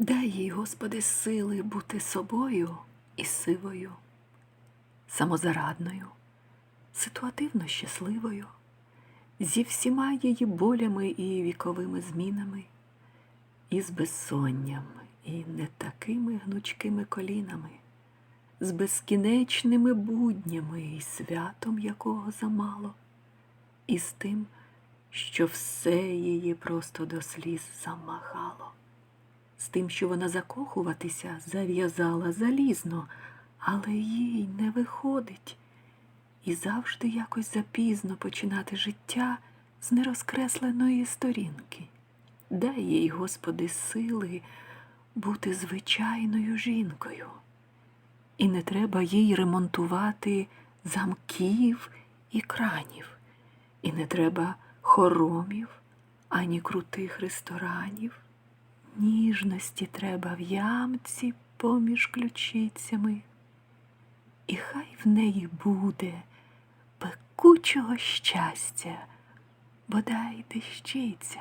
Дай їй, Господи, сили бути собою і сивою, самозарадною, ситуативно щасливою, зі всіма її болями і віковими змінами, і з безсонням, і не такими гнучкими колінами, з безкінечними буднями і святом, якого замало, і з тим, що все її просто до сліз замагало з тим, що вона закохуватися зав'язала залізно, але їй не виходить. І завжди якось запізно починати життя з нерозкресленої сторінки. Дай їй, Господи, сили бути звичайною жінкою. І не треба їй ремонтувати замків і кранів, і не треба хоромів ані крутих ресторанів. Ніжності треба в ямці поміж ключицями, і хай в неї буде пекучого щастя, бодай дещиця.